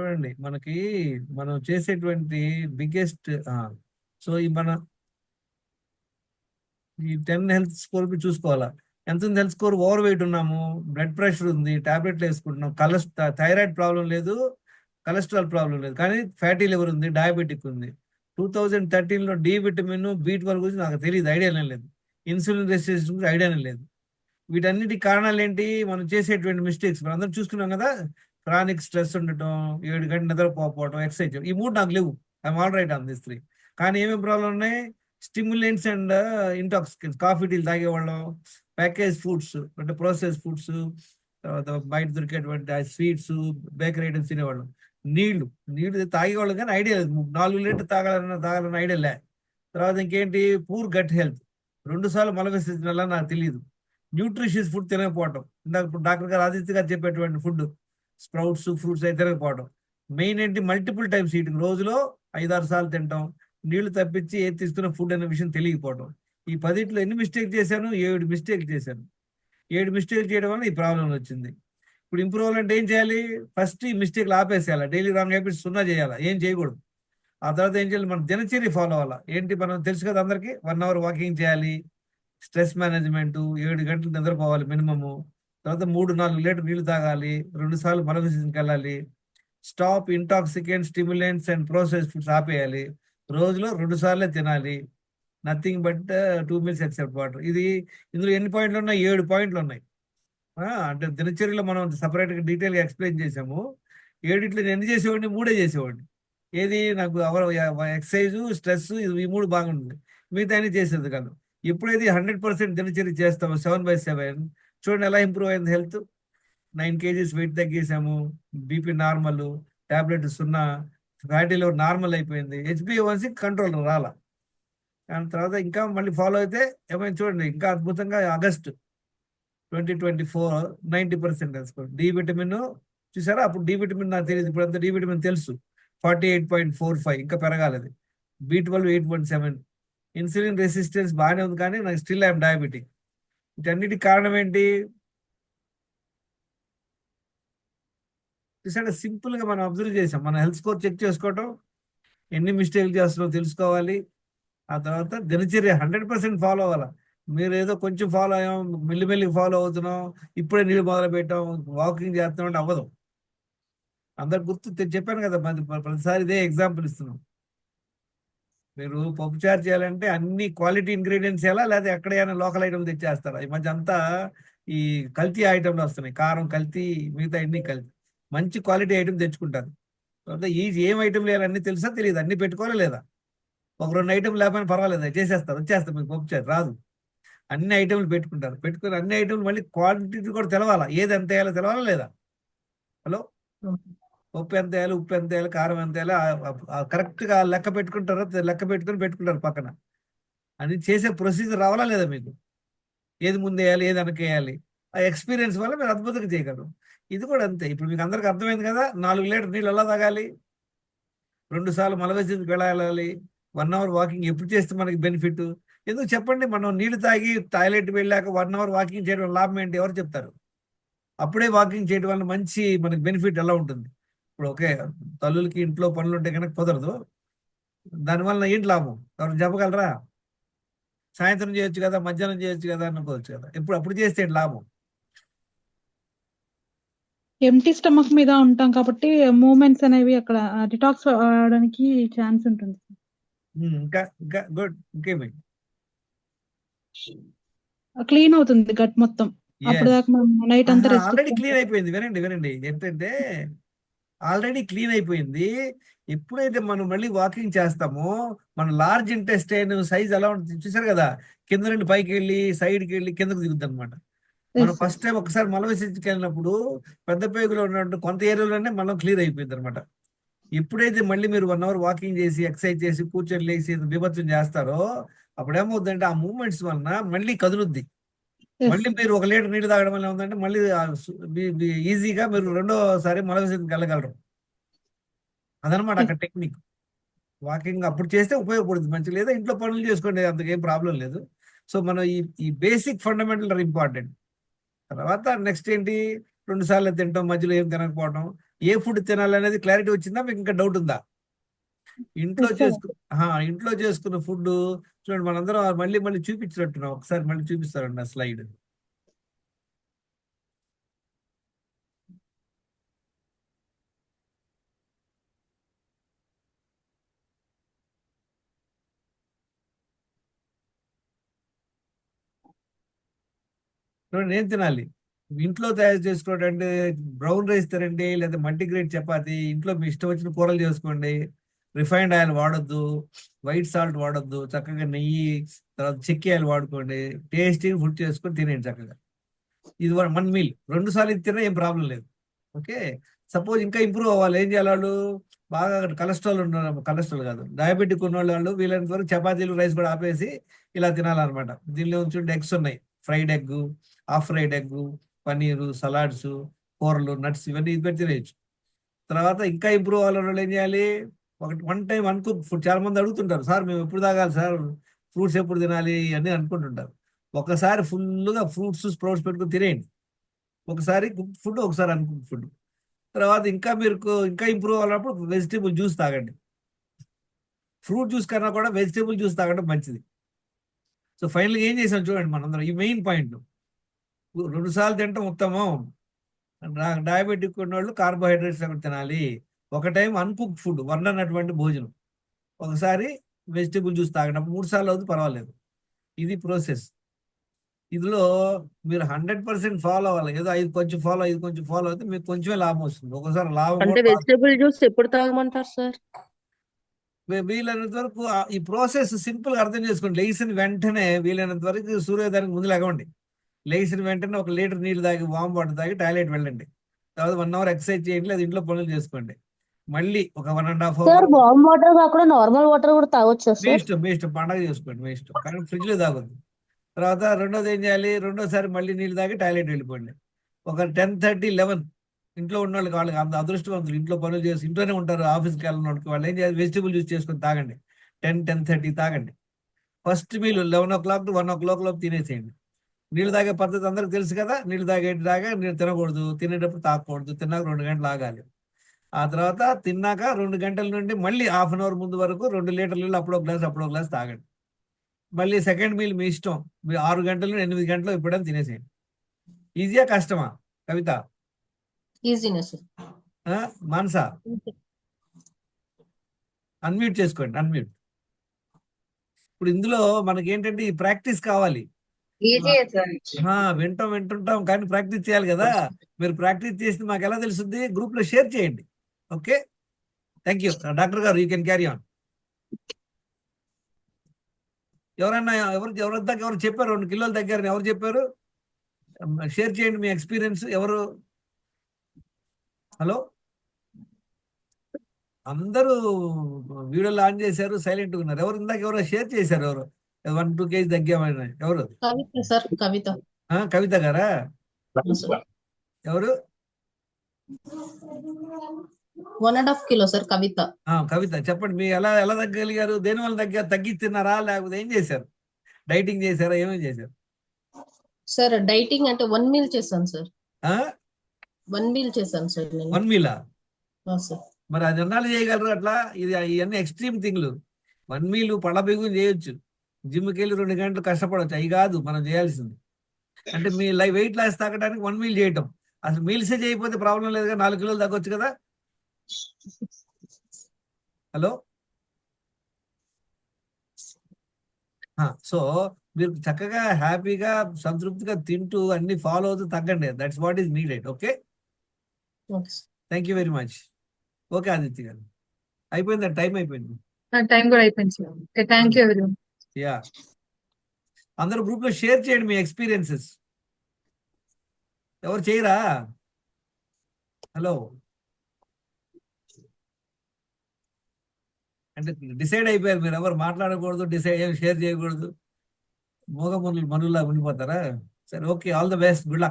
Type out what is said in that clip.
చూడండి మనకి మనం చేసేటువంటి బిగ్గెస్ట్ సో ఈ మన ఈ టెన్ హెల్త్ స్కోర్ చూసుకోవాలా? ఎంత ఉంది హెల్త్ స్కోర్ ఓవర్ వెయిట్ ఉన్నాము బ్లడ్ ప్రెషర్ ఉంది టాబ్లెట్లు వేసుకుంటున్నాం కలెస్ థైరాయిడ్ ప్రాబ్లం లేదు కొలెస్ట్రాల్ ప్రాబ్లం లేదు కానీ ఫ్యాటీ లివర్ ఉంది డయాబెటిక్ ఉంది. టూ థౌజండ్ థర్టీన్లో డి విటమిన్ బీ ట్వెల్వ్ గురించి నాకు తెలియదు ఐడియానే లేదు. ఇన్సులిన్ రెసిస్టెన్స్ గురించి ఐడియానే లేదు. వీటన్నిటి కారణాలు ఏంటి? మనం చేసేటువంటి మిస్టేక్స్ మనం అందరం చూసుకున్నాం కదా క్రానిక్ స్ట్రెస్ ఉండటం ఏడు గంటల నిద్రపోకపోవడం ఎక్సర్సైజ్ ఈ మూడు నాకు లేవు. I'm all right on this three కానీ ఏమేమి ప్రాబ్లం ఉన్నాయి? స్టిమ్యులెంట్స్ అండ్ ఇంటాక్సికెంట్స్ కాఫీ టీలు తాగేవాళ్ళం. ప్యాకేజ్ ఫుడ్స్ అంటే ప్రాసెస్ ఫుడ్స్ తర్వాత బయట దొరికేటువంటి స్వీట్స్ బేకరీ ఐటమ్స్ తినేవాళ్ళం. నీళ్ళు నీళ్ళు తాగేవాళ్ళం కానీ ఐడియా లేదు. నాలుగు లీటర్ తాగాలన్న తాగాలన్న ఐడియా లే. తర్వాత ఇంకేంటి? పూర్ గట్ హెల్త్ రెండు సార్లు మల నాకు తెలియదు న్యూట్రిషియస్ ఫుడ్ తినకపోవటం. ఇందాక ఇప్పుడు డాక్టర్ గారు ఆదిత్య గారు చెప్పేటువంటి ఫుడ్ స్ప్రౌట్స్ ఫ్రూట్స్ అయితే తినకపోవడం మెయిన్ ఏంటి మల్టిపుల్ టైమ్స్ ఈటింగ్ రోజులో ఐదారు సార్లు తింటాం. నీళ్ళు తప్పించి ఏది తీసుకున్న ఫుడ్ అనే విషయం తెలియకపోవడం. ఈ పదిట్లో ఎన్ని మిస్టేక్ చేశాను? ఏడు మిస్టేక్ చేశాను. ఏడు మిస్టేక్ చేయడం వల్ల ఈ ప్రాబ్లం వచ్చింది. ఇప్పుడు ఇంప్రూవ్ అవ్వాలంటే ఏం చేయాలి? ఫస్ట్ ఈ మిస్టేక్లు ఆపేసేయాలి? డైలీ రాంగ్ హ్యాబిట్స్ సున్నా చేయాలి? ఏం చేయకూడదు. ఆ తర్వాత ఏం చేయాలి? మన దినచర్య ఫాలో అవ్వాలి? ఏంటి మనం తెలుసు కదా అందరికీ? వన్ అవర్ వాకింగ్ చేయాలి. స్ట్రెస్ మేనేజ్మెంట్ ఏడు గంటలు నిద్రపోవాలి మినిమము. తర్వాత మూడు నాలుగు లీటర్ నీళ్ళు తాగాలి రెండు సార్లు మల వెళ్ళాలి. Stop intoxicant stimulants and process foods ఆపేయాలి. రోజులో రెండు సార్లే తినాలి. Nothing but two meals except water ఇది ఇందులో ఎన్ని పాయింట్లు ఉన్నాయి? ఏడు పాయింట్లు ఉన్నాయి. అంటే దినచర్యలో మనం సపరేట్గా డీటెయిల్గా ఎక్స్ప్లెయిన్ చేసాము ఏడిట్లో నేను ఎన్ని చేసేవాడిని? మూడే చేసేవాడిని. ఏది? నాకు ఎక్సర్సైజ్ స్ట్రెస్ ఈ మూడు బాగుంటుంది. మిగతా అన్ని చేసేది కాదు. ఎప్పుడైతే హండ్రెడ్ పర్సెంట్ దినచర్య చేస్తామో సెవెన్ బై సెవెన్ చూడండి ఎలా ఇంప్రూవ్ అయింది హెల్త్. నైన్ కేజీస్ వెయిట్ తగ్గేసాము. బీపీ నార్మల్ టాబ్లెట్ సున్నా ఫ్యాటీ నార్మల్ అయిపోయింది. H B A one C control రాలా. దాని తర్వాత ఇంకా మళ్ళీ ఫాలో అయితే ఏమైనా చూడండి ఇంకా అద్భుతంగా August twenty twenty four ninety percent వేసుకోండి డి విటమిన్ చూసారా? అప్పుడు డి విటమిన్ నాకు తెలియదు ఇప్పుడు అంత డి విటమిన్ తెలుసు. Forty eight point four five ఇంకా పెరగాలది. B twelve eight point seven. Insulin resistance బాగానే ఉంది కానీ నాకు స్టిల్ ఐఎమ్ డయాబెటిక్. వీటన్నిటికి కారణం ఏంటి? చూసాడు సింపుల్గా మనం అబ్జర్వ్ చేసాం. మన హెల్త్ స్కోర్ చెక్ చేసుకోవటం ఎన్ని మిస్టేక్లు చేస్తున్నావు తెలుసుకోవాలి. ఆ తర్వాత దినచర్య హండ్రెడ్ పర్సెంట్ ఫాలో అవ్వాలి. మీరు ఏదో కొంచెం ఫాలో అయ్యాం మెల్లిమెల్లి ఫాలో అవుతున్నాం ఇప్పుడే నీళ్ళు మొదలు పెట్టాం వాకింగ్ చేస్తున్నాం అంటే అవ్వదు. అందరు గుర్తు చెప్పాను కదా మరి ప్రతిసారి ఇదే ఎగ్జాంపుల్ ఇస్తున్నాం. మీరు పప్పుచారు చేయాలంటే అన్ని క్వాలిటీ ఇంగ్రీడియంట్స్ ఎలా లేదా ఎక్కడైనా లోకల్ ఐటమ్ తెచ్చేస్తారా? ఈ మధ్య అంతా ఈ కల్తీ ఐటమ్లు వస్తున్నాయి. కారం కల్తీ మిగతా అన్ని కల్తీ. మంచి క్వాలిటీ ఐటమ్ తెచ్చుకుంటారు. తర్వాత ఈ ఏం ఐటమ్ లేదు అన్ని తెలుసా? తెలియదు అన్ని పెట్టుకోవాలా లేదా? ఒక రెండు ఐటమ్ లేకపోయినా పర్వాలేదు? చేసేస్తారు. వచ్చేస్తారు మీకు పప్పుచారు రాదు. అన్ని ఐటమ్లు పెట్టుకుంటారు. పెట్టుకుని అన్ని ఐటమ్లు మళ్ళీ క్వాంటిటీ కూడా తెలవాలా? ఏది ఎంత వేయాలో తెలవాలా లేదా? హలో? ఉప్పు ఎంత వేయాలి ఉప్పు ఎంత వేయాలి కారం ఎంత వేయాలి కరెక్ట్గా లెక్క పెట్టుకుంటారు లెక్క పెట్టుకుని పెట్టుకుంటారు పక్కన. అని చేసే ప్రొసీజర్ రావాలా లేదా మీకు? ఏది ముందు వేయాలి ఏది వెనక వేయాలి? ఆ ఎక్స్పీరియన్స్ వల్ల మీరు అద్భుతంగా చేయగలరు. ఇది కూడా అంతే. ఇప్పుడు మీకు అందరికి అర్థమైంది కదా నాలుగు లీటర్ నీళ్ళు ఎలా తాగాలి? రెండు సార్లు మలవేసిందికి వెళ్ళాలి? వన్ అవర్ వాకింగ్ ఎప్పుడు చేస్తే మనకి బెనిఫిట్? ఎందుకు చెప్పండి మనం నీళ్ళు తాగి టాయిలెట్ వెళ్ళాక వన్ అవర్ వాకింగ్ చేయడం లాభం ఏంటి? ఎవరు చెప్తారు? అప్పుడే వాకింగ్ చేయడం వల్ల మంచి మనకి బెనిఫిట్ ఎలా ఉంటుంది? ఇప్పుడు ఓకే తల్లులకి ఇంట్లో పనులు ఉంటే కనుక కుదరదు దానివల్ల ఏంటి లాభం? ఎవరు చెప్పగలరా? సాయంత్రం చేయొచ్చు కదా మధ్యాహ్నం చేయొచ్చు కదా అనుకోవచ్చు కదా. ఇప్పుడు అప్పుడు చేస్తే లాభం? ఎంటీ స్టమక్ మీద ఉంటాం కాబట్టి మూమెంట్స్ అనేవి అక్కడ డిటాక్స్ అవడానికి ఛాన్స్ ఉంటుంది. ఇంకా ఇంకా గుడ్ ఇంకేమి? క్లీన్ అవుతుంది గట్ మొత్తం. అప్పుడు దాకా మనం నైట్ అంతా రెస్ట్ ఆల్రెడీ క్లీన్ అయిపోయింది. వినండి వినండి. ఏంటంటే ఆల్రెడీ క్లీన్ అయిపోయింది. ఎప్పుడైతే మనం మళ్ళీ వాకింగ్ చేస్తామో మన లార్జ్ ఇంటెస్టైన్ సైజ్ ఎలా ఉంటుంది. చూసారు కదా? కింద నుండి పైకి వెళ్ళి సైడ్కి వెళ్ళి కిందకు దిగుద్ది అనమాట మనం ఫస్ట్ టైం ఒకసారి మల విసర్జనకి వెళ్ళినప్పుడు పెద్ద పేగులో ఉన్నట్టు కొంత ఏరియాలోనే మనం క్లియర్ అయిపోయింది అనమాట ఎప్పుడైతే మళ్ళీ మీరు వన్ అవర్ వాకింగ్ చేసి ఎక్సర్సైజ్ చేసి కూర్చొని లేచి బీభత్సం చేస్తారో అప్పుడు ఏమవుతుందంటే ఆ మూమెంట్స్ వలన మళ్ళీ కదులుద్ది. మళ్ళీ మీరు ఒక లీటర్ నీళ్ళు తాగడం వల్ల ఏముందంటే మళ్ళీ ఈజీగా మీరు రెండోసారి మల విసర్జనకి వెళ్ళగలరు అదనమాట అక్కడ టెక్నిక్. వాకింగ్ అప్పుడు చేస్తే ఉపయోగపడుతుంది మంచి లేదా ఇంట్లో పనులు చేసుకోండి అంతకేం ప్రాబ్లం లేదు. సో మనం ఈ ఈ బేసిక్ ఫండమెంటల్ ఇంపార్టెంట్. తర్వాత నెక్స్ట్ ఏంటి? రెండు సార్లు తింటాం మధ్యలో ఏం తినకపోవడం ఏ ఫుడ్ తినాలనేది క్లారిటీ వచ్చిందా? మీకు ఇంకా డౌట్ ఉందా? ఇంట్లో. చేసుకు ఇంట్లో చేసుకున్న ఫుడ్ చూడండి మనందరం మళ్ళీ మళ్ళీ చూపించినట్టున్నాం. ఒకసారి మళ్ళీ చూపిస్తారండి ఆ స్లైడ్. చూడండి ఏం తినాలి? ఇంట్లో తయారు చేసుకోవడం అంటే బ్రౌన్ రైస్ తినండి లేదా మల్టీగ్రేట్ చపాతి ఇంట్లో మీ ఇష్టం వచ్చిన కూరలు చేసుకోండి. రిఫైన్డ్ ఆయిల్ వాడొద్దు వైట్ సాల్ట్ వాడొద్దు చక్కగా నెయ్యి తర్వాత చెక్కి ఆయిల్ వాడుకోండి టేస్టీ ఫుడ్ చేసుకొని తినేయండి చక్కగా. ఇది వన్ మీల్. రెండు సార్లు ఇది తిన్నా ఏం ప్రాబ్లం లేదు. ఓకే? సపోజ్ ఇంకా ఇంప్రూవ్ అవ్వాలి. ఏం చేయాలి వాళ్ళు? బాగా కొలెస్ట్రాల్ ఉన్న కొలెస్ట్రాల్ కాదు డయాబెటిక్ ఉన్న వాళ్ళు వీలైనంత వరకు చపాతీలు రైస్ కూడా ఆపేసి ఇలా తినాలన్నమాట. దీనిలో చూడండి ఎగ్స్ ఉన్నాయి. Fried egg half fried egg paneer salads కూరలు నట్స్ ఇవన్నీ ఇది పెట్టి తినేయచ్చు. తర్వాత ఇంకా ఇంప్రూవ్ అవ్వాలని వాళ్ళు ఏం చేయాలి? ఒకటి వన్ టైం అన్కుక్ ఫుడ్ చాలా మంది అడుగుతుంటారు సార్ మేము ఎప్పుడు తాగాలి సార్? ఫ్రూట్స్ ఎప్పుడు తినాలి? అని అనుకుంటుంటారు. ఒకసారి ఫుల్గా ఫ్రూట్స్ స్ప్రౌట్స్ పెట్టుకుని తినేయండి. ఒకసారి కుక్ ఫుడ్ ఒకసారి అన్కుక్ ఫుడ్. తర్వాత ఇంకా మీరు ఇంకా ఇంప్రూవ్ అవ్వాలన్నప్పుడు వెజిటేబుల్ జ్యూస్ తాగండి. ఫ్రూట్ జ్యూస్ కన్నా కూడా వెజిటేబుల్ జ్యూస్ తాగడం మంచిది. సో ఫైనల్గా ఏం చేసాం చూడండి మనందరం. ఈ మెయిన్ పాయింట్. రెండుసార్లు తినటం ఉత్తమం. డయాబెటిక్ ఉన్న వాళ్ళు కార్బోహైడ్రేట్స్ అక్కడ తినాలి. ఒక టైం అన్కుక్ ఫుడ్ వండనటువంటి భోజనం. ఒకసారి వెజిటేబుల్ జ్యూస్ తాగడం మూడు సార్లు అవుతుంది పర్వాలేదు. ఇది ప్రాసెస్. ఇందులో మీరు హండ్రెడ్ పర్సెంట్ ఫాలో అవ్వాలి. ఏదో ఐదు కొంచెం ఫాలో ఐదు కొంచెం ఫాలో అయితే మీకు కొంచెమే లాభం వస్తుంది. ఒకసారి లాభం అంటే. వెజిటేబుల్ జ్యూస్ ఎప్పుడు తాగమంటారు సార్? వీలైనంత వరకు ఈ ప్రాసెస్ సింపుల్గా అర్థం చేసుకోండి. లేచిన వెంటనే వీలైనంత వరకు సూర్యోదయానికి ముందు లేకండి లేచిన వెంటనే ఒక లీటర్ నీళ్ళు తాగి వామ్ వాటర్ తాగి టాయిలెట్ వెళ్ళండి. తర్వాత వన్ అవర్ ఎక్సర్సైజ్ చేయండి లేదా ఇంట్లో పనులు చేసుకోండి. మళ్ళీ ఒక one and half hour warm water కాకుండా నార్మల్ వాటర్ కూడా తాగొచ్చా మీ ఇష్టం మీ ఇష్టం. పండగ చేసుకోండి మీ ఇష్టం. కానీ ఫ్రిడ్జ్లో తాగొద్దు. తర్వాత రెండోది ఏం చేయాలి? రెండోసారి మళ్ళీ నీళ్ళు తాగి టాయిలెట్ వెళ్ళిపోండి. ఒక టెన్ థర్టీ లెవెన్ ఇంట్లో ఉన్న వాళ్ళకి వాళ్ళకి అంత అదృష్టవంతులు. ఇంట్లో పనులు చేసి ఇంట్లోనే ఉంటారు ఆఫీస్కి వెళ్ళిన వాళ్ళకి వాళ్ళు ఏం చేయాలి? వెజిటేబుల్ జ్యూస్ చేసుకొని తాగండి. టెన్ టెన్ థర్టీ తాగండి. First meal eleven o'clock to one o'clock లోపు తినేసేయండి. నీళ్ళు తాగే పద్ధతి అందరికి తెలుసు కదా? నీళ్ళు తాగే తాగా నీళ్ళు తినకూడదు. తినేటప్పుడు తాగకూడదు. తిన్నాక రెండు గంటలు ఆగాలి. ఆ తర్వాత తిన్నాక రెండు గంటల నుండి మళ్ళీ హాఫ్ అన్ అవర్ ముందు వరకు రెండు లీటర్ల నీళ్ళు అప్పుడో గ్లాస్ అప్పుడో గ్లాస్ తాగండి. మళ్ళీ సెకండ్ మీల్ మీ ఇష్టం. మీ ఆరు గంటల నుండి ఎనిమిది గంటలు ఎప్పుడైనా తినేసేయండి. ఈజీయా కష్టమా? కవిత? మానసా? అన్మ్యూట్ చేసుకోండి అన్మ్యూట్. ఇప్పుడు ఇందులో మనకి ఏంటంటే ఈ ప్రాక్టీస్ కావాలి. వింటాం వింటుంటాం కానీ ప్రాక్టీస్ చేయాలి కదా. మీరు ప్రాక్టీస్ చేస్తే మాకు ఎలా తెలుస్తుంది గ్రూప్లో షేర్ చేయండి. ఓకే థ్యాంక్ యూ డాక్టర్ గారు యూ కెన్ క్యారీ ఆన్ ఎవరన్నా ఎవరు ఎవరు వద్దాక ఎవరు చెప్పారు? రెండు కిలోలు దగ్గర ఎవరు చెప్పారు? షేర్ చేయండి మీ ఎక్స్పీరియన్స్ ఎవరు? హలో అందరూ వీడియోలు ఆన్ చేశారు సైలెంట్ ఉన్నారు. ఎవరు ఇందాక ఎవరో షేర్ చేశారు ఎవరు? వన్ టూ కేజీ తగ్గామని. ఎవరు? కవిత సార్ కవిత. ఆ, కవిత గారా? ఎవరు? One and half kilo sir Kavitha. Kavitha చెప్పండి మీ ఎలా ఎలా తగ్గగలిగారు? దేని వల్ల తగ్గారు తగ్గిస్తున్నారా? లేకపోతే ఏం చేశారు? డైటింగ్ చేశారా? ఏమేం చేశారు? సార్ డైటింగ్ అంటే వన్ మీల్ చేశాను సార్. ఆ? వన్ మీల్ చేశాను సార్ నేను. వన్ మీలా సార్. మరి అది ఎన్నాళ్ళు చేయగలరు అట్లా? ఇది ఇవన్నీ ఎక్స్ట్రీమ్ థింగ్లు. వన్ మీలు పడబిగు చేయొచ్చు. జిమ్కి వెళ్ళి రెండు గంటలు కష్టపడవచ్చు అవి కాదు మనం చేయాల్సింది. అంటే మీ లైఫ్ వెయిట్ లాస్ తాగడానికి వన్ మీల్ చేయటం. అసలు మీల్సే చేయకపోతే ప్రాబ్లం లేదు కదా? నాలుగు కిలోలు తగ్గొచ్చు కదా? హలో? సో మీరు చక్కగా హ్యాపీగా సంతృప్తిగా తింటూ అన్ని ఫాలో అవుతూ తగ్గండి. That's what is needed okay thank you very much okay Aditya గారు. అయిపోయింది? టైం అయిపోయింది. టైం కూడా అయిపోయింది సార్ ఓకే థ్యాంక్ యూ ఎవరి యా అందరూ గ్రూప్లో షేర్ చేయండి మీ ఎక్స్పీరియన్సెస్ ఎవరు చేయరా? హలో అంటే డిసైడ్ అయిపోయారు మీరు ఎవరు మాట్లాడకూడదు డిసైడ్ ఏం షేర్ చేయకూడదు. మోగ మనులు మనుల్లా ఉండిపోతారా? సరే okay all the best good luck